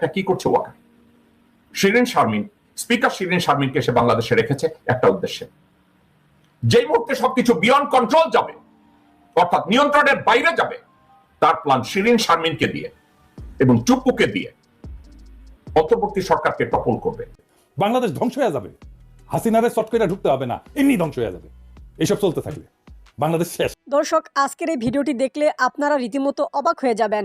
এটা কি করছে ওয়াকার? শিরিন শারমিন স্পিকার শিরিন শারমিনকে সে বাংলাদেশে রেখেছে একটা উদ্দেশ্যে। যেই মুহূর্তে সবকিছু বিয়ন্ড কন্ট্রোল যাবে অর্থাৎ নিয়ন্ত্রণের বাইরে যাবে তার প্ল্যান শিরিন শারমিনকে দিয়ে এবং চুপ্পুকে দিয়ে অন্তর্বর্তী সরকারকে টপল করবে। বাংলাদেশ ধ্বংস হয়ে যাবে। হাসিনারে করে ঢুকতে হবে না এমনি ধ্বংস হয়ে যাবে। এইসব চলতে থাকলে বাংলাদেশ শেষ। দর্শক আজকের এই ভিডিওটি দেখলে আপনারা রীতিমতো অবাক হয়ে যাবেন।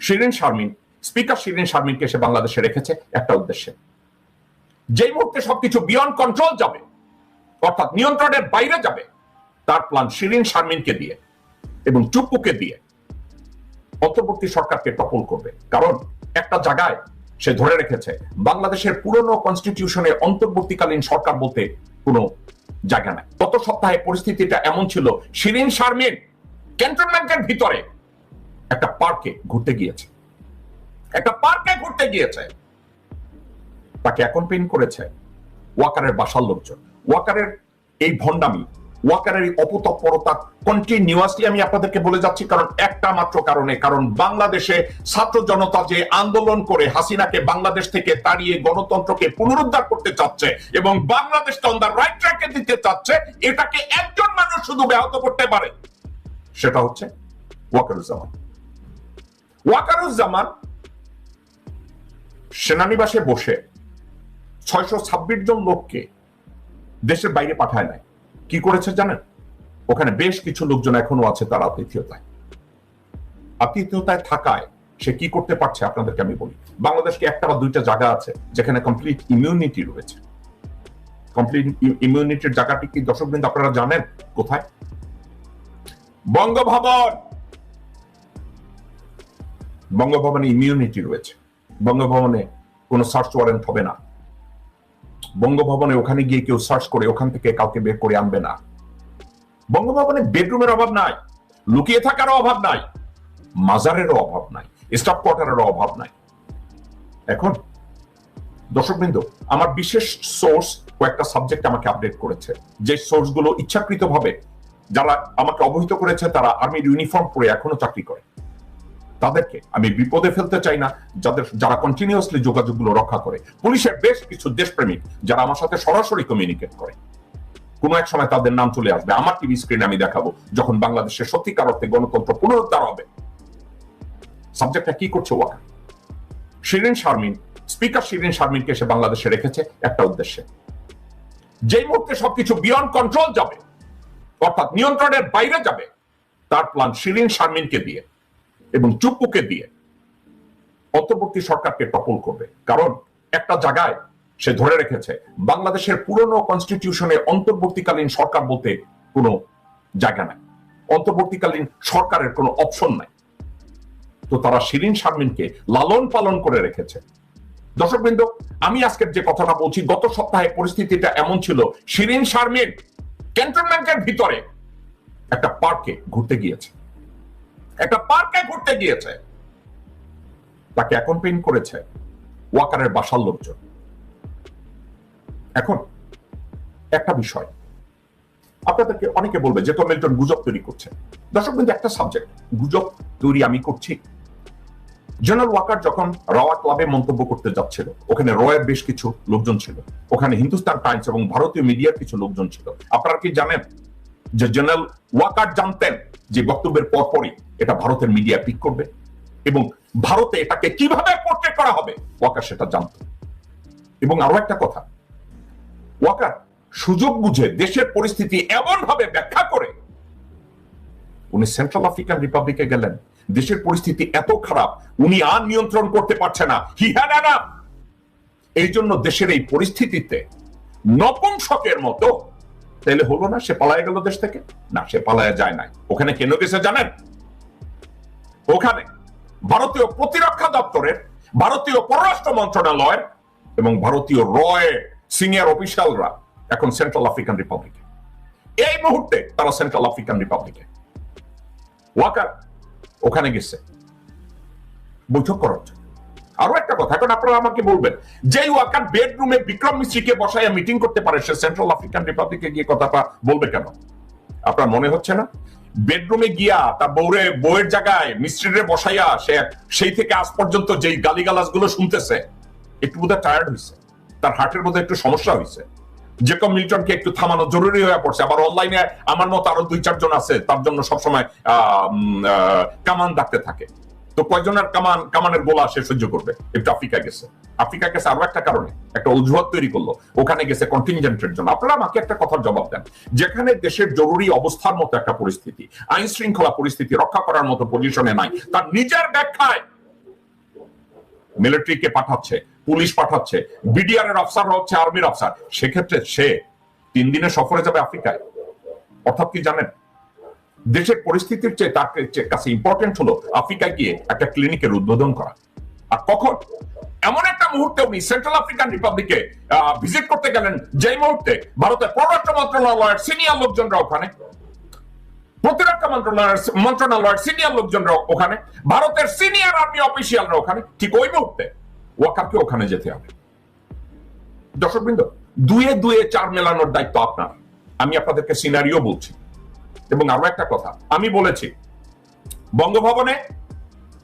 শিরিন শারমিন, স্পিকার শিরিন শারমিনকে সে বাংলাদেশে রেখেছে একটা উদ্দেশ্যে। যেই মুহূর্তে সবকিছু বিয়ন্ড কন্ট্রোল যাবে, অর্থাৎ নিয়ন্ত্রণের বাইরে যাবে, তার প্ল্যান শিরিন শারমিনকে দিয়ে এবং চুপ্পুকে দিয়ে অন্তর্বর্তী সরকারকে টপল করবে। কারণ একটা জায়গায় সে ধরে রেখেছে, বাংলাদেশের পুরনো কনস্টিটিউশনে অন্তর্বর্তীকালীন সরকার বলতে কোনো জায়গা নাই। গত সপ্তাহে পরিস্থিতিটা এমন ছিল, শিরিন শারমিন ক্যান্টনমেন্টের ভিতরে একটা পার্কে ঘুরতে গিয়েছে। একটা পার্কে ঘুরতে গিয়েছে। তাকে অ্যাকম্পেইন করেছে ওয়াকারের বাসার লোকজন। ওয়াকারের এই ভণ্ডামি, ওয়াকারের অপতৎপরতা কন্টিনিউয়াসলি আমি আপনাদেরকে বলে যাচ্ছি, কারণ একটা মাত্র কারণে, কারণ বাংলাদেশে ছাত্র জনতা যে আন্দোলন করে হাসিনাকে বাংলাদেশ থেকে তাড়িয়ে গণতন্ত্রকে পুনরুদ্ধার করতে চাচ্ছে এবং বাংলাদেশকে অন রাইট ট্র্যাকে দিতে চাচ্ছে, এটাকে একজন মানুষ শুধু ব্যাহত করতে পারে, সেটা হচ্ছে ওয়াকারুজ্জামান। ওয়াকারুজ্জামান সেনানিবাসে বসে ছয়শো ছাব্বিশ জন লোককে দেশের বাইরে পাঠায় নাই। কি করেছে জানেন? ওখানে বেশ কিছু লোকজন এখনও আছে তার আতিথ্যতায় আতিথ্যতায় থাকায় সে কি করতে পারছে আপনাদেরকে আমি বলি। বাংলাদেশকে একটা বা দুইটা জায়গা আছে যেখানে কমপ্লিট ইমিউনিটি রয়েছে। কমপ্লিট ইমিউনিটির জায়গাটি কি দর্শক বিন্দু আপনারা জানেন? কোথায়? বঙ্গভবন! বঙ্গভবনে ইমিউনিটি রয়েছে। বঙ্গভবনে কোনো সার্চ ওয়ারেন্ট হবে না। বঙ্গভবনে ওখানে গিয়ে কেউ সার্চ করে, ওখান থেকে কাউকে বের করে আনবে না। বঙ্গভবনে বেডরুমের অভাব নাই। লুকিয়ে থাকারও অভাব নাই। মাজারেরও অভাব নাই। স্টাফ কোয়ার্টারেরও অভাব নাই। এখন দর্শকবৃন্দ, আমার বিশেষ সোর্স কয়েকটা সাবজেক্ট আমাকে আপডেট করেছে। যে সোর্সগুলো ইচ্ছাকৃতভাবে যারা আমাকে অবহিত করেছে, তারা আর্মির ইউনিফর্ম পরে এখনও চাকরি করে। তাদেরকে আমি বিপদে ফেলতে চাই না, যাদের, যারা কন্টিনিউয়াসলি যোগাযোগগুলো রক্ষা করে। পুলিশের বেশ কিছু দেশপ্রেমিক যারা আমার সাথে সরাসরি কমিউনিকেট করে। কোনো এক সময় তাদের নাম চলে আসবে। আমার টিভি স্ক্রিনে আমি দেখাবো যখন বাংলাদেশের সত্যিকার অর্থে গণতন্ত্র পুনরুদ্ধার হবে। সাবজেক্টটা কি করছে ওয়াকা শিরিন শারমিন স্পিকার শিরিন শারমিনকে সে বাংলাদেশে রেখেছে একটা উদ্দেশ্যে। যেই মুহূর্তে সবকিছু বিয়ন্ড কন্ট্রোল যাবে, অর্থাৎ নিয়ন্ত্রণের বাইরে যাবে, তার প্ল্যান শিরিন শারমিনকে দিয়ে। এবং চুপ্পুকে দিয়ে অন্তর্বর্তী সরকারকে টপল করবে। কারণ একটা জায়গায় সে ধরে রেখেছে, বাংলাদেশের পুরনো কনস্টিটিউশনে অন্তর্বর্তীকালীন সরকার বলতে কোনো জায়গা নাই। অন্তর্বর্তীকালীন সরকারের কোনো অপশন নাই। তো তারা শিরিন শারমিনকে লালন পালন করে রেখেছে। দর্শকবৃন্দ, আমি আজকের যে কথাটা বলছি, গত সপ্তাহে পরিস্থিতিটা এমন ছিল, শিরিন শারমিন ক্যান্টনমেন্টের ভিতরে একটা পার্কে ঘুরতে গিয়েছে। একটা পার্কে ঘুরতে গিয়েছে। তাকে অ্যাকম্পেইন করেছে ওয়াকারের বাসার লোকজন। এখন একটা বিষয়, আপনাদেরকে অনেকে বলবে যে তো মিল্টন গুজব তৈরি করছে। দর্শক কিন্তু একটা সাবজেক্ট গুজব তৈরি আমি করছি। জেনারেল ওয়াকার যখন রাওয়া ক্লাবে মন্তব্য করতে যাচ্ছিল, ওখানে রয়ের বেশ কিছু লোকজন ছিল। ওখানে হিন্দুস্তান টাইমস এবং ভারতীয় মিডিয়ার কিছু লোকজন ছিল। আপনারা কি জানেন যে জেনারেল ওয়াকার জানতেন যে বক্তব্যের পরপরই এটা ভারতের মিডিয়া পিক করবে এবং ভারতে এটাকে কীভাবে পোর্ট্রেট করা হবে? ওয়াকার সেটা জানত। এবং আরও একটা কথা, ওয়াকার সুযোগ বুঝে দেশের পরিস্থিতি এমন ভাবে ব্যাখ্যা করে, উনি সেন্ট্রাল আফ্রিকান রিপাবলিকে গেলেন। দেশের পরিস্থিতি এত খারাপ, উনি আর নিয়ন্ত্রণ করতে পারছে না। হি হ্যাড এই জন্য দেশের এই পরিস্থিতিতে নপুংসকের মতো তাহলে হলো না সে পালায় গেল দেশ থেকে? না, সে পালায় যায় নাই। ওখানে কেন গেছে জানেন? ওখানে ভারতীয় প্রতিরক্ষা দপ্তরের, ভারতীয় পররাষ্ট্র মন্ত্রণালয়ের এবং ভারতীয় রয় সিনিয়র অফিসিয়ালরা এখন সেন্ট্রাল আফ্রিকান রিপাবলিকে এই মুহূর্তে তারা সেন্ট্রাল আফ্রিকান রিপাবলিকে ওয়াকার, ওখানে গেছে। বৈঠক করার জন্য। আরও একটা কথা এখন আপনারা আমাকে বলবেন যে ওয়াকার বেডরুমে বিক্রম মিশ্রিকে বসাইয়া মিটিং করতে পারে সে সেন্ট্রাল আফ্রিকান রিপাবলিকে গিয়ে কথাটা বলবে কেন? আপনার মনে হচ্ছে না? বেডরুমে গিয়া তার বউরে বউয়ের জায়গায় মিস্ত্রিরে বসাইয়া সে সেই থেকে আজ পর্যন্ত যেই গালিগালাজগুলো শুনতেছে একটু বোধহয় টায়ার্ড হয়েছে তার হার্টের মধ্যে একটু সমস্যা হয়েছে জেকব মিল্টনকে একটু থামানো জরুরি হয়ে পড়ছে আবার অনলাইনে আমার মতো আরও দুই চারজন আছে তার জন্য সবসময় আহ, কামান ডাকতে থাকে। তো কয়জনের কামান, কামানের গোলা সে সহ্য করবে? একটু আফ্রিকা গেছে। আফ্রিকা গেছে আরও একটা কারণে। একটা অজুহাত তৈরি করল। ওখানে গেছে কন্টিনজেন্টের জন্য। আপনারা আমাকে একটা কথার জবাব দেন। যেখানে দেশের জরুরি অবস্থার মতো একটা পরিস্থিতি আইন শৃঙ্খলা পরিস্থিতি রক্ষা করার মতো পজিশনে নাই, তার নিজের ব্যাখ্যায় মিলিটারিকে পাঠাচ্ছে, পুলিশ পাঠাচ্ছে বিডিআর এর অফিসার হচ্ছে আর্মির অফিসার সেক্ষেত্রে সে তিন দিনে সফরে যাবে আফ্রিকায়। অর্থাৎ কি জানেন? দেশের পরিস্থিতির চেয়ে তার কাছে ইম্পর্টেন্ট হলো আফ্রিকায় গিয়ে একটা ক্লিনিকের উদ্বোধন করা। আর কখন? এমন একটা মুহূর্তে উনি সেন্ট্রাল আফ্রিকান রিপাবলিকে ভিজিট করতে গেলেন, যেই মুহূর্তে ভারতের পররাষ্ট্র মন্ত্রণালয়ের সিনিয়র লোকজনরা ওখানে। প্রতিরক্ষা মন্ত্রণালয়ের মন্ত্রণালয়ের সিনিয়র লোকজনরা ওখানে। ভারতের সিনিয়র আর্মি অফিসিয়ালরা ওখানে। ঠিক ওই মুহূর্তে ওয়াকারকে ওখানে যেতে হবে। দর্শকবৃন্দ, দুয়ে দুয়ে চার মেলানোর দায়িত্ব আপনার। আমি আপনাদেরকে সিনারিও বলছি। এবং আরও একটা কথা, আমি বলেছি, বঙ্গভবনে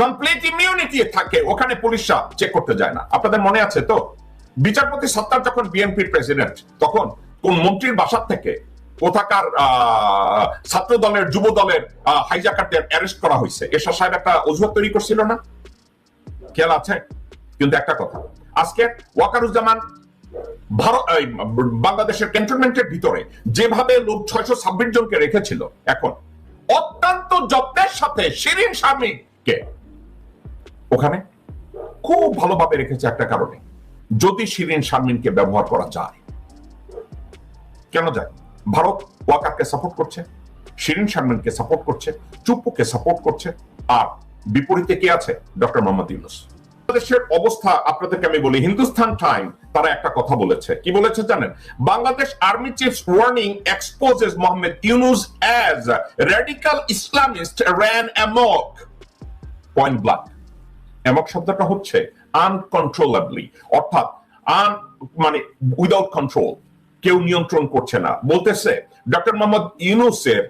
কমপ্লিট ইমিউনিটি থাকে, ওখানে পুলিশরা চেক করতে যায় না। আপনাদের মনে আছে তো? বিচারপতি সত্তার যখন বিএনপির প্রেসিডেন্ট তখন কোন মন্ত্রীর বাসার থেকে কোথাকার ছাত্র দলের যুব দলের হাইজাকারদের অ্যারেস্ট করা হয়েছে? এরশাদ সাহেব একটা অজুহাত তৈরি করছিল না? খেয়াল আছে? কিন্তু একটা কথা, আজকে ওয়াকারুজ্জামান ভারত বাংলাদেশের ক্যান্টনমেন্টের ভিতরে যেভাবে লোক ছয়শো ছাব্বিশ জনকে রেখেছিল এখন, অত্যন্ত যত্নের সাথে শিরিন স্বামীকে ওখানে খুব ভালোভাবে রেখেছে একটা কারণে, যদি শিরিন শারমিনকে ব্যবহার করা যায়। কেন যায়? ভারত ওয়াকারকে সাপোর্ট করছে, শিরিন শারমিনকে সাপোর্ট করছে, চুপ্পুকে সাপোর্ট করছে, আর বিপরীতে কে আছে? ডক্টর মোহাম্মদ ইউনুস। বাংলাদেশের অবস্থা আপনাদেরকে আমি বলি, হিন্দুস্তান টাইম তারা একটা কথা বলেছে। কি বলেছে জানেন? Bangladesh army chief warning exposes Mohammad Yunus as radical Islamist ran amok point black amok শব্দটা হচ্ছে আনকন্ট্রোলেবলি অর্থাৎ আন মানে উইদাউট কন্ট্রোল কেউ নিয়ন্ত্রণ করছে না। বলতেছে ডক্টর মোহাম্মদ ইউনুসের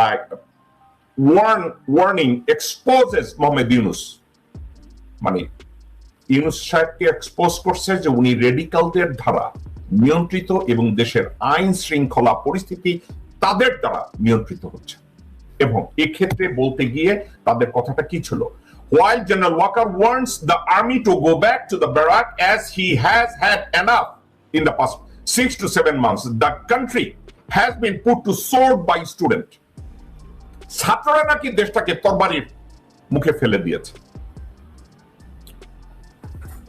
like warn warning exposes Mohammad Yunus মানে ইউনুস সাহেবকে এক্সপোজ করছে যে উনি রেডিকালদের দ্বারা নিয়ন্ত্রিত এবং দেশের আইন শৃঙ্খলা পরিস্থিতি তাদের দ্বারা নিয়ন্ত্রিত হচ্ছে এবং এক্ষেত্রে বলতে গিয়ে তাদের কথাটা কি ছিল While General Walker wants the army to go back to the barrack as he has had enough in the past six to seven months, the country has been put to sword by student. ছাত্ররা নাকি দেশটাকে তরবারির মুখে ফেলে দিয়েছে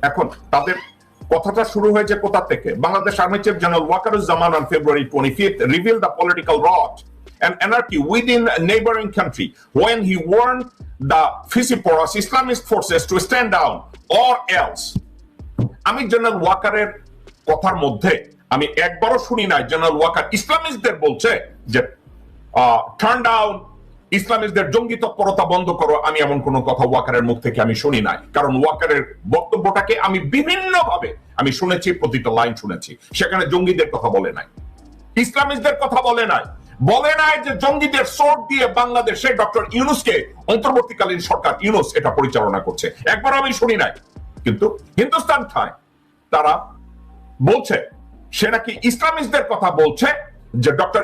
এখন তাদের কথাটা শুরু হয়েছে কোথা থেকে Bangladesh army chief general Wakeruzzaman on February 25th revealed the political rot and anarchy within a neighboring country when he warned the Fisiporos Islamist forces to stand down or else আমি জেনারেল ওয়াকারের কথার মধ্যে আমি একবারও শুনি নাই general Waker ইসলামিস্টদের বলছে যে টার্ন ডাউন ইসলামিস্টদের জঙ্গি তৎপরতা বন্ধ করো, আমি এমন কোন কথা ওয়াকারের মুখ থেকে আমি শুনি নাই। কারণ ওয়াকারের বক্তব্যটাকে আমি বিভিন্ন ভাবে আমি শুনেছি, প্রতিটা লাইন শুনেছি। সেখানে জঙ্গিদের কথা বলে নাই। ইসলামিস্টদের কথা বলে নাই। বলে নাই যে জঙ্গিদের সোট দিয়ে বাংলাদেশে ডক্টর ইউনুসকে অন্তর্বর্তীকালীন সরকার ইউনুস এটা পরিচালনা করছে। একবার আমি শুনি নাই। কিন্তু হিন্দুস্তান টাইম তারা বলছে, সে নাকি ইসলামিস্টদের কথা বলছে যে ডক্টর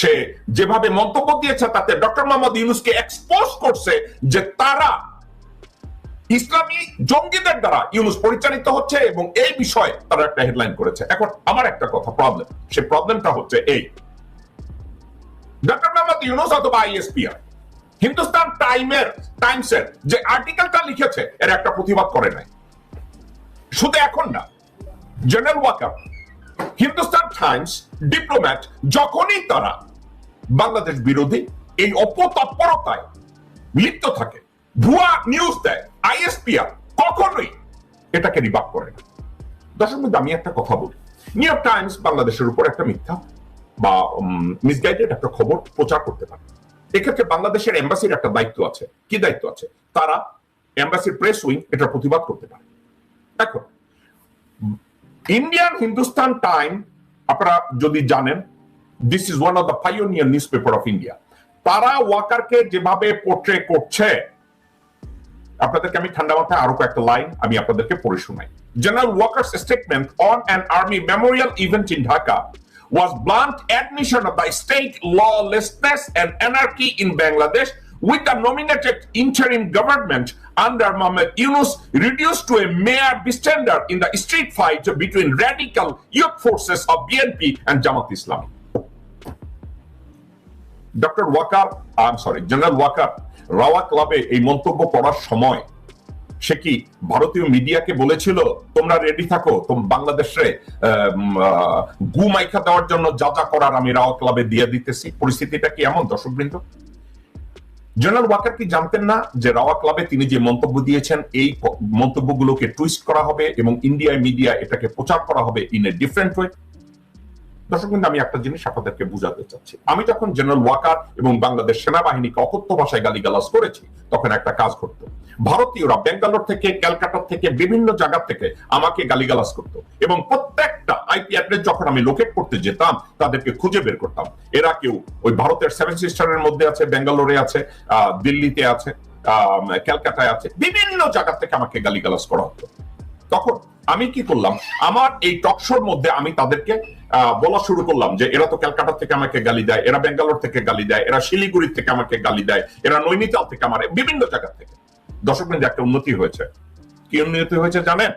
সে যেভাবে মন্তব্য দিয়েছে, তাতে ডক্টর মোহাম্মদ ইউনুসকে এক্সপোজ করছে যে তারা ইসলামী জঙ্গিদের দ্বারা ইউনুস পরিচালিত হচ্ছে এবং এই বিষয়ে তারা একটা হেডলাইন করেছে। এখন আমার একটা কথা প্রবলেম সে প্রবলেমটা হচ্ছে এই। ডক্টর মোহাম্মদ ইউনুস অথবা আইএসপিআর, হিন্দুস্তান টাইমের, টাইমসের যে আর্টিকেলটা লিখেছে, এর একটা প্রতিবাদ করে নাই। শুধু এখন না, general Waker Hindustan Times diplomat যখনই তারা বাংলাদেশ বিরোধী এই অপতৎপরতায় লিপ্ত থাকে, ভুয়া নিউজ দেয় আইএসপিআর কখনোই এটাকে রিবাক করে না। দর্শক আমি একটা কথা বলি। নিউ ইয়র্ক টাইমস বাংলাদেশের উপর একটা মিথ্যা বা মিসগাইডেড একটা খবর প্রচার করতে পারে। এক্ষেত্রে বাংলাদেশের এম্বাসির একটা দায়িত্ব আছে। কি দায়িত্ব আছে? তারা এম্বাসির প্রেস উইং এটার প্রতিবাদ করতে পারে। এখন ইন্ডিয়ান হিন্দুস্তান টাইম আপনারা যদি জানেন this is one of the pioneer newspaper of India তারা ওয়াকারকে যেভাবে পোর্ট্রে করছে, আপনাদেরকে আমি ঠান্ডা মাথায় আরও কয়েকটা লাইন আমি আপনাদেরকে পড়ে শোনাই। General Waker's statement on an army memorial event in Dhaka was blunt admission of the state lawlessness and anarchy in Bangladesh with the nominated interim government under Mohammed Yunus reduced to a mere bystander in the street fight between radical youth forces of BNP and Jamaat Islami. Doctor Waker I sorry general Waker Rawa ক্লাবে এই মন্তব্য পড়ার সময় সে কি মিডিয়াকে বলেছিল তোমরা ready থাকো তোম বাংলাদেশে গু মাইখা দেওয়ার জন্য যা যা করার আমি রাওয়া ক্লাবে দিয়ে দিতেছি পরিস্থিতিটা জেনারেল ওয়াকার কি জানতেন না যে রাওয়া ক্লাবে তিনি যে মন্তব্য দিয়েছেন, এই মন্তব্যগুলোকে টুইস্ট করা হবে এবং ইন্ডিয়ায় মিডিয়া এটাকে প্রচার করা হবে ইন এ ডিফারেন্ট ওয়ে? দর্শক আমি একটা জিনিস আপনাদেরকে বুঝাতে চাচ্ছি। আমি যখন জেনারেল ওয়াকার এবং বাংলাদেশ সেনাবাহিনীকে অকথ্য ভাষায় গালিগালাজ করেছি, তখন একটা কাজ করতো ভারতীয়রা বেঙ্গালোর থেকে ক্যালকাটা থেকে, বিভিন্ন জায়গা থেকে আমাকে গালিগালাজ করতো এবং প্রত্যেকটা আইপি অ্যাড্রেস যখন আমি লোকেট করতে যেতাম, তাদেরকে খুঁজে বের করতাম। এরা কেউ ওই ভারতের সেভেন সিস্টারের মধ্যে আছে বেঙ্গালোরে আছে দিল্লিতে আছে ক্যালকাটায় আছে, বিভিন্ন জায়গা থেকে আমাকে গালিগালাজ করা হতো। তখন আমি কি করলাম, আমার এই টকশোর মধ্যে আমি তাদেরকে বলা শুরু করলাম যে এরা তো ক্যালকাটা থেকে আমাকে গালি দেয়, এরা বেঙ্গালোর থেকে গালি দেয়, এরা শিলিগুড়ি থেকে আমাকে গালি দেয়, এরা নৈনিতাল থেকে আমার, বিভিন্ন জায়গা থেকে। দর্শক মিনিটে একটা উন্নতি হয়েছে। কি উন্নতি হয়েছে জানেন?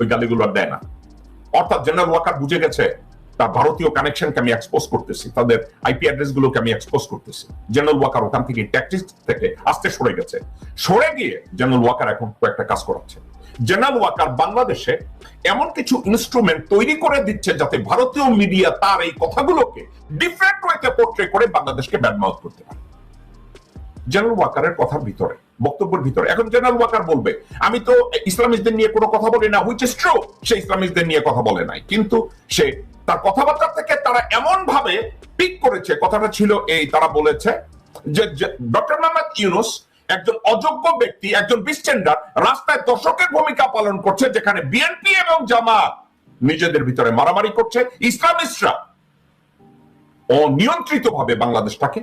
ওই গালিগুলো আর দেয় না। অর্থাৎ জেনারেল ওয়াকার বুঝে গেছে তার ভারতীয় কানেকশনকে আমি এক্সপোজ করতেছি, তাদের আইপি অ্যাড্রেস গুলোকে আমি এক্সপোজ করতেছি। জেনারেল ওয়াকার ওখান থেকে ট্যাক্টিস থেকে আস্তে সরে গেছে। সরে গিয়ে জেনারেল ওয়াকার এখন কয়েকটা কাজ করাচ্ছে। জেনারেল ওয়াকার বাংলাদেশে এমন কিছু ইনস্ট্রুমেন্ট তৈরি করে দিচ্ছে যাতে ভারতীয় মিডিয়া তার এই কথাগুলোকে ডিফারেন্ট ওয়েতে পোর্ট্রে করে বাংলাদেশকে ব্যাডমাউথ করতে পারে। জেনারেল ওয়াকারের কথার ভিতরে, বক্তব্যের ভিতরে। এখন জেনারেল ওয়াকার বলবে, আমি তো ইসলামিস্টদের নিয়ে কোনো কথা বলি না হুইচ ইস ট্রু সে ইসলামিস্টদের নিয়ে কথা বলে নাই। কিন্তু সে তার কথাবার্তা থেকে তারা এমন ভাবে পিক করেছে, কথাটা ছিল এই, তারা বলেছে যে ডক্টর মোহাম্মদ ইউনুস একজন অযোগ্য ব্যক্তি, একজন বিস্টেন্ডার রাস্তায় দর্শকের ভূমিকা পালন করছে, যেখানে বিএনপি এবং জামাত নিজেদের ভিতরে মারামারি করছে, ইসলামিস্টরা অনিয়ন্ত্রিত ভাবে বাংলাদেশটাকে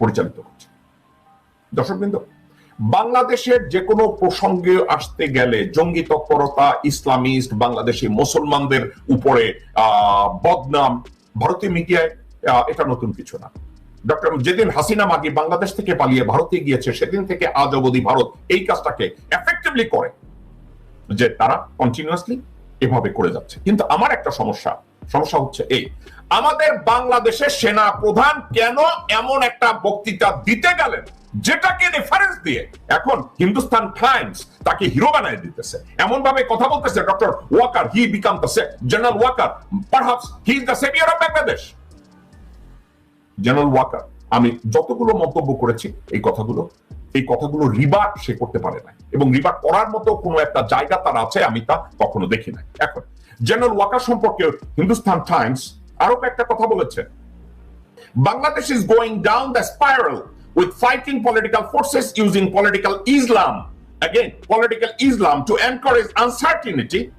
পরিচালিত করছে। দর্শকবৃন্দ বাংলাদেশের যে কোনো প্রসঙ্গে আসতে গেলে জঙ্গি তৎপরতা, ইসলামিস্ট, বাংলাদেশি মুসলমানদের উপরে বদনাম, ভারতীয় মিডিয়ায় এটা নতুন কিছু না। ডক্টর যেদিন হাসিনা মাগি বাংলাদেশ থেকে পালিয়ে ভারতে গিয়েছে, সেদিন থেকে আজ অবধি ভারত এই কাজটাকে এফেক্টিভলি করে। যে তারা কন্টিনিউয়াসলি এভাবে করে যাচ্ছে। কিন্তু আমার একটা সমস্যা সমস্যা হচ্ছে এই, আমাদের বাংলাদেশের সেনা প্রধান কেন এমন একটা বক্তৃতা দিতে গেলেন? যেটাকে রেফারেন্স দিয়ে এখন হিন্দুস্তান টাইমস তাকে হিরো বানায় দিতেছে। এমন ভাবে কথা বলতেছে doctor Waker he became the general Waker perhaps he is the saviour of Bangladesh general Waker আমি যতগুলো মন্তব্য করেছি, এই কথাগুলো এই কথাগুলো রিবাট সে করতে পারে না এবং রিবাট করার মতো কোনো একটা জায়গা তার আছে, আমি তা কখনো দেখি নাই। এখন জেনারেল ওয়াকার সম্পর্কে হিন্দুস্তান টাইমস আরও একটা কথা বলেছে। Bangladesh is going down the spiral with fighting political forces using political Islam. Again, political Islam to encourage uncertainty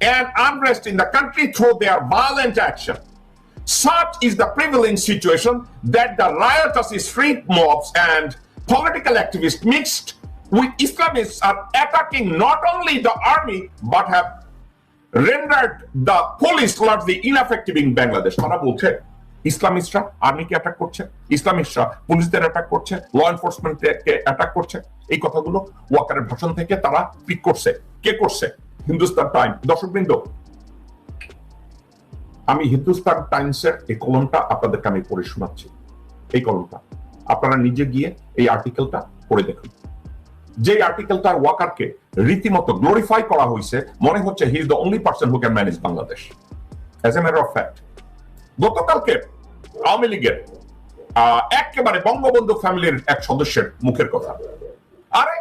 and unrest in the country through their violent action. Such is the prevailing situation that the riotous street mobs and political activists mixed with Islamists are attacking not only the army but have rendered the police largely ineffective in Bangladesh. তারা বলছে ইসলামিস্টরা, আর্মিকে attack করছে, ইসলামিস্টরা পুলিশদের attack করছে ল এনফোর্সমেন্টকে attack করছে। এই কথাগুলো ওয়াকারের ভাষণ থেকে তারা পিক করছে। কে করছে? হিন্দুস্তান টাইম। দর্শকবৃন্দ, আমি হিন্দুস্তান টাইমসের এই কলমটা আপনাদেরকে আমি পড়ে শোনাচ্ছি। এই কলমটা। আপনারা নিজে গিয়ে এই আর্টিকেলটা পড়ে দেখুন। যে আর্টিকেলটা ওয়াকারকে রীতিমতো গ্লোরিফাই করা হয়েছে, মনে হচ্ছে he is the only person who can manage Bangladesh as a matter of fact গতকালকে আওয়ামী লীগের একেবারে বঙ্গবন্ধু ফ্যামিলির এক সদস্যের মুখের কথা। আরে,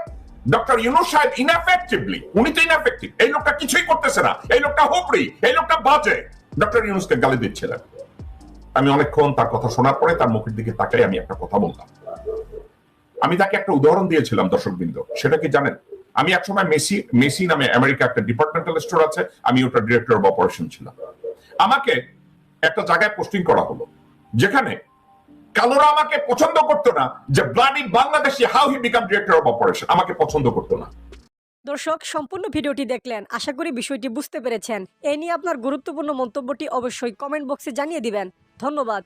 ডক্টর ইউনুস সাহেব ইনএফেক্টিভলি উনি তো ইনএফেক্টিভ এই লোকটা কিছুই করতেছে না, এই লোকটা হোপড়ি, এই লোকটা বাজে, ডক্টর ইউনুসকে গালি দিচ্ছিলেন। আমি অনেকক্ষণ তার কথা শোনার পরে তার মুখের দিকে তাকাই, আমি একটা কথা বললাম। আমি তাকে একটা উদাহরণ দিয়েছিলাম, দর্শকবৃন্দ, সেটা কি জানেন? আমি একসময় মেসি মেসি নামে আমেরিকা একটা ডিপার্টমেন্টাল স্টোর আছে, আমি ওটা ডিরেক্টর অফ অপারেশন ছিলাম। আমাকে একটা জায়গায় পোস্টিং করা হলো। যেখানে কালোরা আমাকে পছন্দ করতো না যে bloody Bangladeshi how he became director of operation আমাকে পছন্দ করতো না। দর্শক, সম্পূর্ণ ভিডিওটি দেখলেন, আশা করি বিষয়টি বুঝতে পেরেছেন। এ নিয়ে আপনার গুরুত্বপূর্ণ মন্তব্যটি অবশ্যই কমেন্ট বক্সে জানিয়ে দিবেন। ধন্যবাদ।